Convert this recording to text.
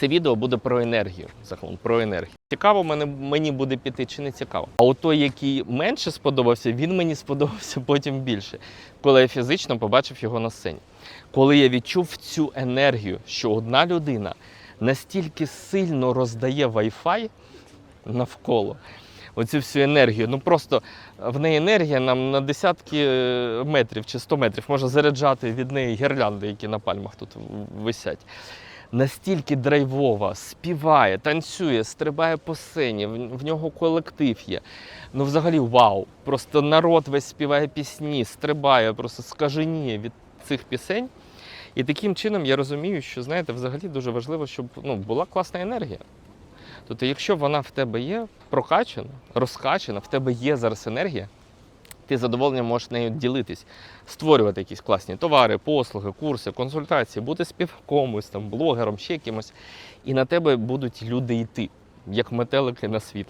Це відео буде про енергію. Загалом про енергію. Цікаво мене, мені буде піти чи не цікаво. А от той, який менше сподобався, він мені сподобався потім більше, коли я фізично побачив його на сцені. Коли я відчув цю енергію, що одна людина настільки сильно роздає Wi-Fi навколо. Оцю всю енергію. Ну просто в неї енергія нам на десятки е, метрів чи 100 метрів можна заряджати від неї гірлянди, які на пальмах тут висять настільки драйвова, співає, танцює, стрибає по сцені, в, нього колектив є. Ну, взагалі, вау! Просто народ весь співає пісні, стрибає, просто скаженіє від цих пісень. І таким чином я розумію, що знаєте, взагалі дуже важливо, щоб ну, була класна енергія. Тобто, якщо вона в тебе є прокачана, розкачана, в тебе є зараз енергія, ти з задоволенням можеш нею ділитись, створювати якісь класні товари, послуги, курси, консультації, бути співкомусь, там, блогером, ще кимось. І на тебе будуть люди йти, як метелики на світ.